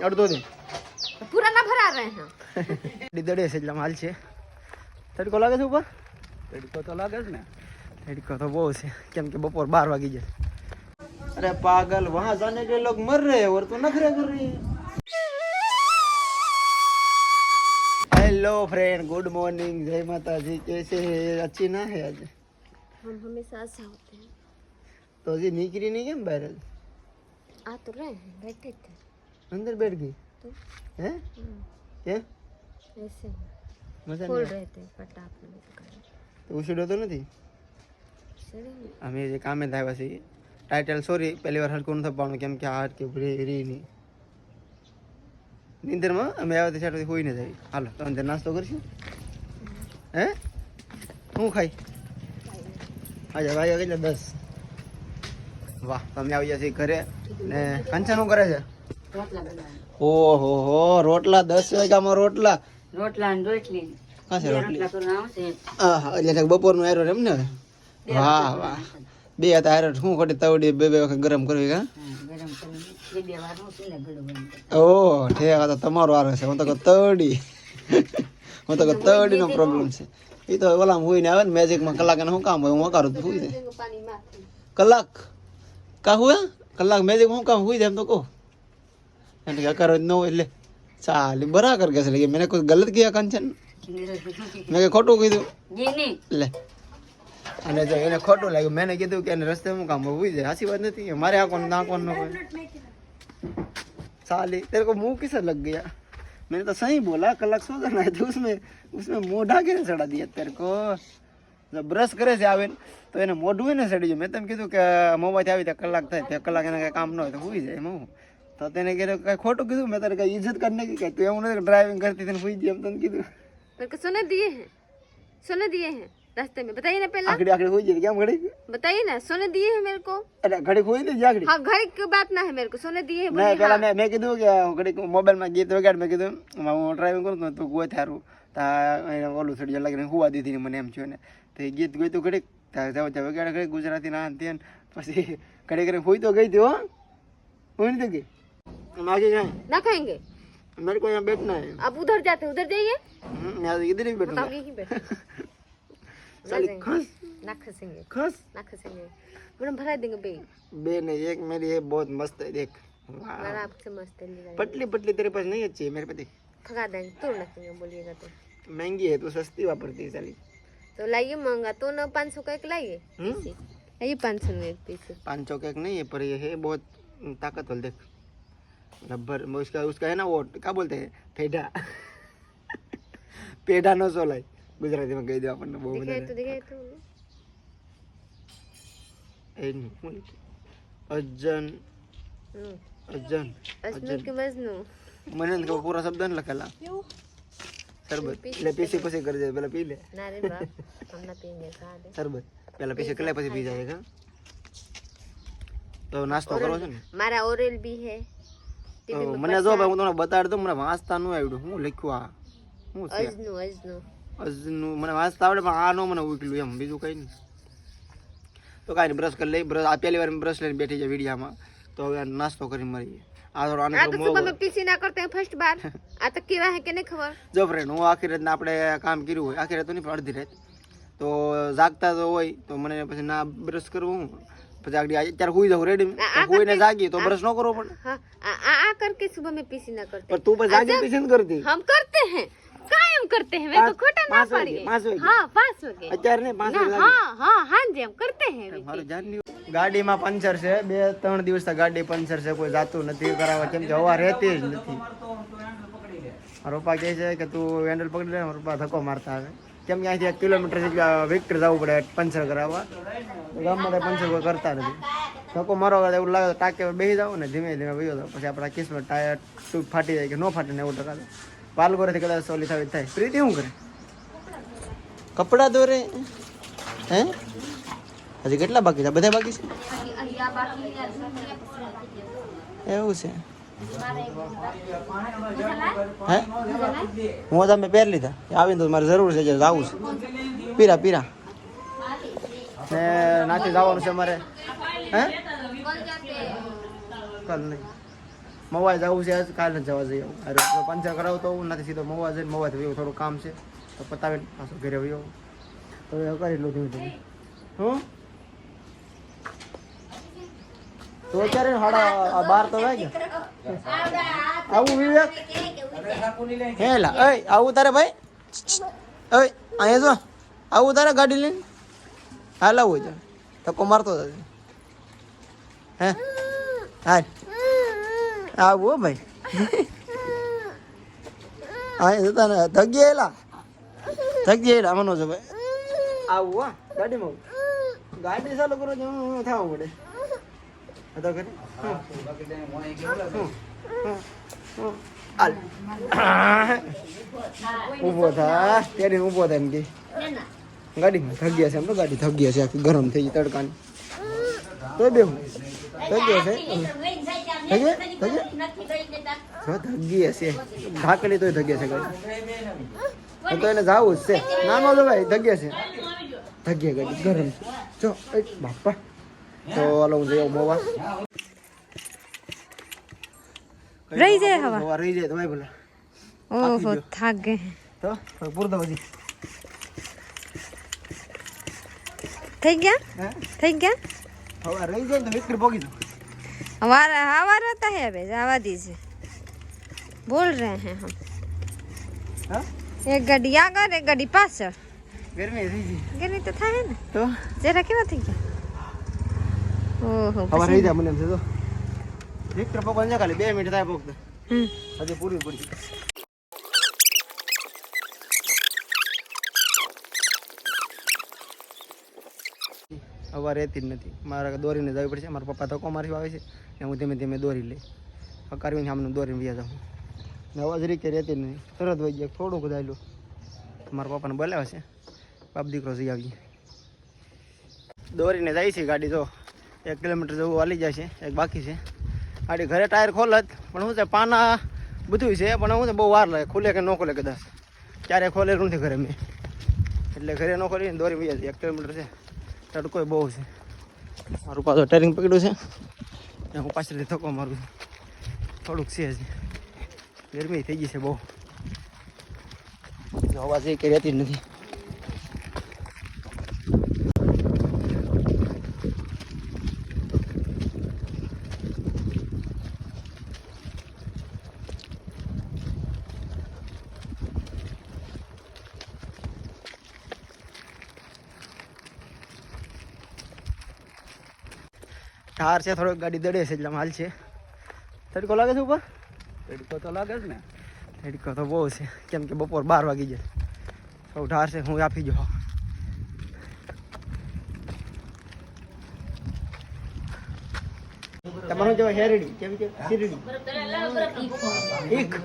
અડધો દે પૂરા ના ભરા રહે હા દડે છે એટલે માલ છે તડકો લાગે છે ઉપર તડકો તો લાગે છે ને તડકો તો બહુ છે કેમ કે બપોર બાર વાગી જાય અરે પાગલ વહાં જાને કે લોગ મર રહે और तो नखरे कर रही हेलो फ्रेंड गुड मॉर्निंग जय माता जी कैसे है अच्छी ना है आज हम हमेशा ऐसा होते हैं तो जी निकली नहीं केम बाहर आ तो रहे हैं बैठे थे अंदर बैठ गई तो हैं हम्म, क्या ऐसे મજા खोल નહીં रहे थे फटाक में दुकान તો ઉછળ્યો તો નથી सही में। અમે જે કામે જ આવ્યા છીએ ટાઇટલ સોરી પહેલી વાર હલકું નથી પાડવાનું કેમ કે આ કે રી રી નહીં નીંદરમાં અમે આવ્યા ત્યાં સાઈડથી હોઈને જાય હાલો તો અંદર નાસ્તો કરશું હે શું ખાઈ આજે વાગ્યા કેટલા દસ વાહ તમે આવી ગયા છીએ ઘરે ને કંચન શું કરે છે ઓહો હો રોટલા દસ વાગ્યામાં રોટલા. રોટલા ને રોટલી. હા એટલે બપોરનું આયરો એમ ને? વાહ વાહ. બે હતા આયરો શું ખોટી તવડી બે બે વખત ગરમ કરવી કા ઓહ ઠેક તો તમારો આરો છે. હું તો તવડી. હું તો તવડીનો પ્રોબ્લેમ છે. એ તો ઓલામાં હોય આવે ને મેજિકમાં કલાક એને શું કામ હોય? હું હકારું હોય કલાક? કા હોય? કલાક મેજિક શું કામ? હોય એમ તો કહું. એટલે કે અકારો જ ન હોય એટલે ચાલ બરા કર કે છે મેં કોઈ ગલત કિયા કંચન મેં કઈ ખોટું કીધું જી નહીં લે અને જો એને ખોટું લાગ્યું મેં એને કીધું કે એને રસ્તે હું કામ ઉભી જાય સાચી વાત નથી મારે આંખો નાખો ન કોઈ साली तेरे को मुंह किसे लग गया मैंने तो सही बोला कलक सो जाना है तो उसमें उसमें मुंह ढाके ने सड़ा दिया तेरे को जब બ્રશ કરે છે આવે ને, તો એને મોઢું એને સડી જાય મેં તેમ કીધું કે મોબાઈલ આવી ત્યાં કલાક થાય ત્યાં કલાક એને કઈ કામ ન હોય તો હુઈ જાય એમાં હું તો તેને કીધું કઈ ખોટું કીધું મેં તારે કઈ ઇજ્જત કરી નાખી કે તું એવું નથી ડ્રાઇવિંગ કરતી હતી ને હુઈ જાય એમ તને કીધું मेरे को सोने दिए हैं सोने दिए हैं रास्ते में बताइए ना पहला આખડી આખડી હુઈ જાય કેમ ઘડી बताइए ना सोने दिए हैं मेरे को એટલે ઘડી હુઈ હતી આખડી हाँ घड़ी की बात ना है मेरे को सोने दिए हैं મેં बोलिए પેલા हाँ। મેં મેં કીધું કે ઘડીક મોબાઈલમાં ગીત વગાડ મેં કીધું એમાં હું ડ્રાઇવિંગ કરું ને તું ગોય થારું તા એને ઓલું સડી લાગીને હુવા દીધી ને મને એમ થયું ને તો એ ગીત ગયું ઘડીક તા જાવ જાવ વગાડ ઘડીક ગુજરાતી ના તે પછી ઘડીક કરીને હુઈ તો ગઈ હતી હો હુઈ નથી ગઈ माजी जाए। ना खाएँगे? मेरे को यहाँ बैठना है। आप उधर जाते उधर जाइए। हम्म, इधर ही बैठूँगा। यहीं ना खसेंगे। खस। ना खसेंगे। देंगे बे। बे नहीं एक मेरी बहुत मस्त है देख। आपसे मस्त है तेरे पास नहीं अच्छी है मेरे पति देंगे रखेंगे बोलिएगा तो। महँगी है तो सस्ती वापरती है तो लाइए महँगा तो ना पाँच सौ का एक लाइए। हम्म। लाइए पाँच सौ पाँच सौ का एक नहीं है पर ये है बहुत ताकत देख। रबर वो उसका उसका है ना वो क्या बोलते हैं पेढ़ा पेढ़ा નો સોલાય ગુજરાતીમાં કહી દો આપણને બહુ બધા दिखाए तो दिखाए तो એ નહીં શું લખ્યું? અજન हम्म, અજન अजनू के मजनू મને નથી ખબર પૂરા શબ્દ નથી લખેલા શરબત એટલે પીસી પછી કરજે પેલા પી લે ना रे बाप हम ना पीएंगे खा दे શરબત પેલા પીસી કરી લે પછી પી જાય કા તો નાસ્તો કરવો છે ને हमारा ओरल भी है તો મને જો હું તમને બતાડ મને વાંચતા ન આવડ્યું હું લખ્યું આ? હું અજનું મને વાંચતા આવડે પણ આ નો મને ઉકલ્યું એમ. બીજું કંઈ નહીં. તો કાંઈ બ્રશ કરી લઈ બ્રશ આ વાર બ્રશ લઈને બેઠી જાય વિડીયામાં. તો હવે નાસ્તો કરી મળીએ આ થોડો આને તો સુબહ મેં પીસી ના કરતા ફર્સ્ટ બાર? આ તો કેવા હે કે નહીં ખબર? જો ફ્રેન્ડ હું આખી રાતના આપણે કામ કર્યું હોય આખી રાત તો નહીં પણ અડધી રાત. તો જાગતા તો હોય તો મને પછી ના બ્રશ કરવું પછી આગળ અત્યારે હુઈ જાઉં રેડી હુઈને જાગી તો બ્રશ ન કરવો પડે हाँ आ, आ, आ करके सुबह में पीसी ना करते પણ તું પછી જાગી પીસી નથી કરતી हम करते हैं कायम करते हैं मैं तो खोटा ना પાંચ पड़ વાગે गए પાંચ વાગે हाँ पाँच हो गए અત્યારે નહીં પાંચ ना વાગે हाँ हाँ हाँ जी हम करते हैं अभी। મારું જાન ગાડીમાં પંચર છે બે ત્રણ દિવસ ગાડી પંચર છે કોઈ જાતું નથી કરાવવા કેમ કે હવા રહેતી જ નથી મારા પપ્પા કહે છે કે તું હેન્ડલ પકડી લે મારા પપ્પા ધક્કો મારતા આવે કેમ કે અહીંથી એક કિલોમીટર જેટલા વિક્ટર જવું પડે પંચર કરાવવા. ગામમાં પંચર કોઈ કરતા નથી. ધક્કો મારો એવું લાગે તો ટાંકે બેસી જાવ ને ધીમે ધીમે વયો જાવ પછી આપણા કિસ્મત ટાયર ટ્યુબ ફાટી જાય કે ન ફાટે ને એવું ટકા પાલગોરેથી કદાચ સોલી થાય થાય. પ્રીતિ શું કરે? કપડાં દોરે હે? હજી કેટલા બાકી છે? બધા બાકી છે. એવું છે. હે? મોજા મેં પહેર લીધા. આવીને તો મારે જરૂર છે જવું છે. પીરા પીરા. ને નાથી જવાનું છે મારે. હે? કાલ નહીં. મવા જવું છે કાલે જવા જઈએ. અરે પંચર કરાવતો હું નથી સીધો મવા જઈને મવા થઈ થોડું કામ છે. તો પતાવીને પાછો ઘરે આવ્યો તો કરી લો ધીમે ધીમે. હું? તો અત્યારે સાડા બાર તો વાગ્યા. આવું વિવેક? હેલા એ આવું તારે ભાઈ? એ અહીંયા જો. આવું તારે ગાડી લઈને? હાલ આવું છે ધક્કો મારતો જશે હે? હાલ. આવું હો ભાઈ. અહીંયા જતા ને. થકી એલા થકી એલા મનો છે ભાઈ આવું હા ગાડીમાં આવું. ગાડી ચાલુ કરો તો હું થવા પડે આ કરી? ઊભો થા. ત્યારે ઊભો થાય એમ કે. ગાડી થગ્યા છે એમ તો ગાડી થગ્યા છે. આખી ગરમ થઈ ગઈ તડકાની. તો બે થગ્યા છે? થગ્યા થગ્યા જો થગ્યા છે. ઢાકલી તોય થગ્યા છે ગાડી. તો એને જાવું જ છે. નાનો તો ભાઈ થગ્યા છે. થગ્યા ગાડી. ગરમ છે. જો બાપા. તો આલો હું જઈ બોવા રહી જાય હવા હવા રહી જાય તો ભાઈ ભલા ઓહો થાક ગયે તો પૂર દો જી થઈ ગયા થઈ ગયા હવા રહી જાય તો વિક્ર ભોગી દો हमारा हवा रहता है अबे जावा दीजिए बोल रहे हैं हम हा? एक गड़िया कर एक गड़ी पास गर्मी गर्मी तो था है ना तो जरा क्यों थी क्या ઓહો હવે રહી જાય મને એમ છે તો વિક્ટર પકડ ને ખાલી બે મિનિટ થાય હમ. હજી પૂરી પડી હવે રહેતી જ નથી. મારે દોરીને જવી પડશે. મારા પપ્પા ધક્કો મારી આવે છે. ને હું ધીમે ધીમે દોરી લઈ હકારવીને સામે દોરીને વ્યા જાઉં. ને અવાજ રીતે રહેતી જ નથી. તરત વહી ગયા થોડુંક દાયલું મારા પપ્પાને બોલાવે છે. બાપ દીકરો જઈ આવીએ દોરીને જાય છે ગાડી તો એક કિલોમીટર જેવું વાલી જાય છે, એક બાકી છે. આડી ઘરે ટાયર ખોલત પણ શું છે, પાના બધું છે, પણ શું છે, બહુ વાર લાગે, ખુલે કે ન ખુલે કદાચ. ક્યારે ખોલેલું નથી ઘરે મેં. એટલે ઘરે ન ખોલીને દોરી વહી જાય એક કિલોમીટર છે. તડકો બહુ છે. મારું પાછું ટેરિંગ પકડ્યું છે. ને હું પાછળથી થકો મારું થોડુંક છે ગરમી થઈ ગઈ છે બહુ. હવા જઈ કરી રહેતી જ નથી. ઠાર છે થોડોક ગાડી દડે છે એટલે માલ હાલ છે. તડકો લાગે છે ઉપર? તડકો તો લાગે જ ને. તડકો તો બહુ છે. કેમ કે બપોર બાર વાગી જાય સૌ ઠાર છે હું આપી જો તમારું જો હેરડી કેમ કે શીરડી? ઈખ.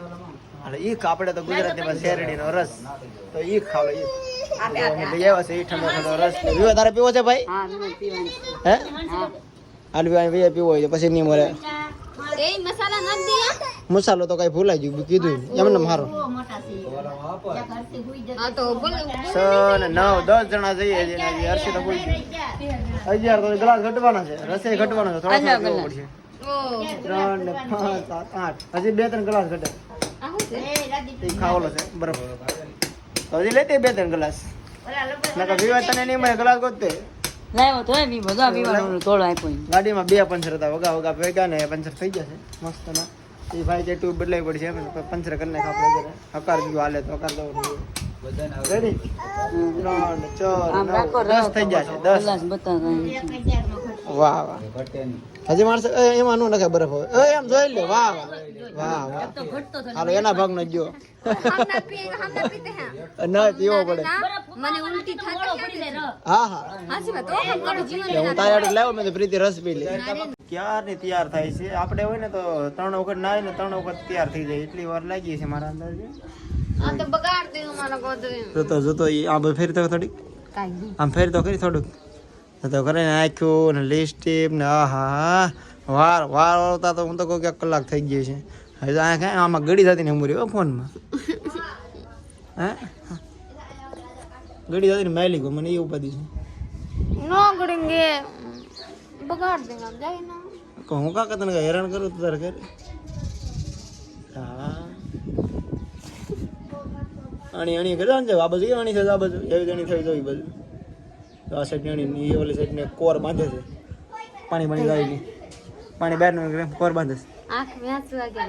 એટલે ઈખ આપણે તો ગુજરાતીમાં શેરડીનો રસ. તો ઈક ખાવ ઈક તો લઈ આવ્યા છે ઈ ઠંડો ઠંડો રસ. પીવો તારે પીવો છે ભાઈ? હે. હાલ ભાઈ પીવો હોય તો પછી નહીં મળે. મસાલા તો કઈ ભૂલાઈ ગયું કીધું એમને મારો. છે તો ને નવ દસ જણા જઈએ છીએ ને હજી હર્ષિત બોલ અગિયાર તો ગ્લાસ ઘટવાના છે. રસે ઘટવાનો છે થોડો પડશે. ત્રણ ને પાંચ સાત આઠ. હજી બે ત્રણ ગ્લાસ ઘટે. આવું છે બરાબર. તો હજી લેતી બે ત્રણ ગ્લાસ. નકર વિવાહ તને નહીં મળે ગ્લાસ ગોતતે. લાવ્યો તો એ આપ્યો ગાડીમાં બે પંચર હતા વગા વગા ભેગા ને પંચર થઈ જશે મસ્ત ના. એ ભાઈ કે ટ્યુબ બદલાવી પડશે એમ પંચર કરી નાખ આપણે હકાર ગયું હાલે તો હકાર દઉં રેડી ત્રણ ચાર દસ થઈ જશે દસ. વાહ વાહ. હજી માણસ એમાં નું નાખે બરફ હોય એમ જોઈ લે વાહ વાહ. વાહ હાલો એના ભાગ નો જો. ના પીવો પડે. હા હા. હું તારે આડે લાવ્યો મેં પ્રીતિ રસ પી લે. ક્યાર તૈયાર થાય છે? આપણે હોય ને તો ત્રણ વખત નાય ત્રણ વખત તૈયાર થઈ જાય. એટલી વાર લાગી છે મારા અંદાજે. તો તો જોતો આ ફેરતો થોડીક? આમ ફેરતો કરી થોડુંક? તો ઘરે નાખ્યું ને લિપસ્ટિક ને આહા વાર વાર વાળતા તો હું તો કહું કે કલાક થઈ ગયો છે. હવે તો આ કાંઈ આમાં ગળી થતી ને ઉમરી હો ફોનમાં. હે? ગડી દાદી મેલી ગયો મને એવું ઉપાધિ છે. નો ગડેંગે બગાડ દેંગે જાય ના. હું કા કતને હેરાન કરું તો તાર ઘરે? અણી અણી કરે ને આ બાજુ અણી છે આ બાજુ. એવી અણી થઈ જવી બધું તો આ સાઈડ આણી એ ઓલી સાઈડ ને કોર બાંધે છે પાણી પાણી જાય નહીં પાણી બહાર નું કોર બાંધે છે આંખ में आंसू आ गया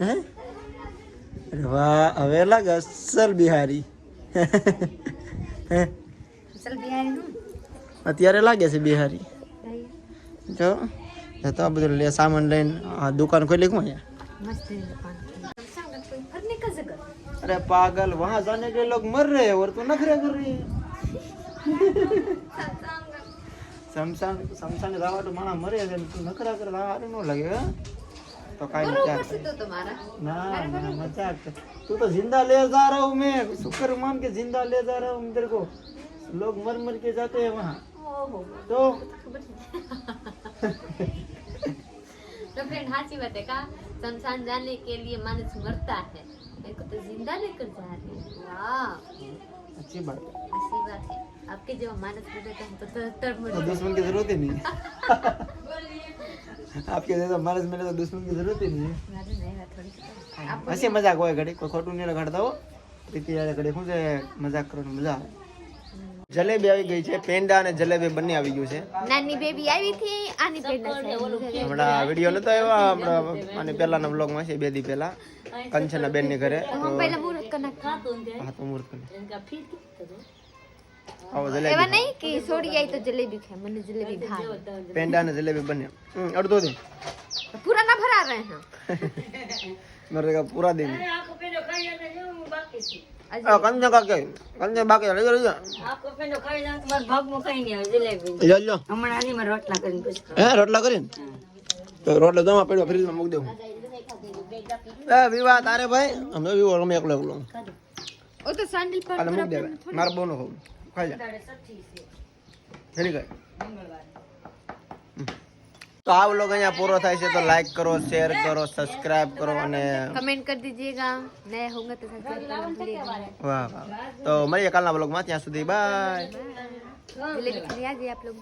હે અરે વાહ હવે લાગે અસલ બિહારી હે चल बिहारी हूँ અત્યારે લાગે છે બિહારી જો એ તો આ બધું લે સામાન લઈને આ દુકાન ખોલી કોણ અહીંયા मस्त है दुकान समसंग का कोई भरने का जगह अरे पागल वहां जाने के लोग मर रहे हैं और तो नखरे कर रही है तो है तू हाँ? तो तो तू तो ले जा रहा हूँ मैं शुक्र मान के ज़िंदा ले जा रहा हूँ तेरे को लोग मर मर के जाते हैं वहाँ तो तो फ्रेंड हाची बात है का शमशान जाने के लिए मानस मरता है मेरे को तो ज़िंदा लेकर जा रहे हैं वाह अच्छी बात है आपके जब मानस मर जाता है तो तरतर मर तो दुश्मन की जरूरत ही नहीं है आपके जैसा मारस मेरे तो दुश्मन की जरूरत ही नहीं है મારે નહીં વાત થોડી હા, હસી મજાક હોય ઘડી કોઈ ખોટું નહીં લગાડતા હો પ્રીતિ યારે ઘડી શું છે મજાક કરવાની મજા આવે જલેબી આવી ગઈ છે પેંડા અને જલેબી બંને આવી ગયું છે નાની બેબી આવી થી આની પેડા હમણાં વિડીયો નતો આવ્યો હમણાં અને પહેલાના બ્લોગમાં છે બે દી પહેલા કંચના બેન ની ઘરે તો પહેલા મુહૂર્ત કરના હા તો મુહૂર્ત કરી પેંડા ને જલેબી બને. અડધો દે. પૂરા ના ભરા રહે હા કા પૂરા દે. આપકો પેંડો ખાઈ લે રોટલા કરીને રોટલા કરીને? પડ્યો ફ્રીજમાં મૂક દેવું. એ વિવાહ તારે ભાઈ? અમે વિવાહ અમે એકલો એકલો. ઓ તો સેન્ડલ પર મારા બોનો તો આ વ્લોગ અહીંયા પૂરો થાય છે તો લાઈક કરો શેર કરો સબસ્ક્રાઇબ કરો અને કમેન્ટ કરી દીજીએગા. નયા વાહ વાહ તો મળીએ કાલના વ્લોગમાં. ત્યાં સુધી બાય આપ લોગ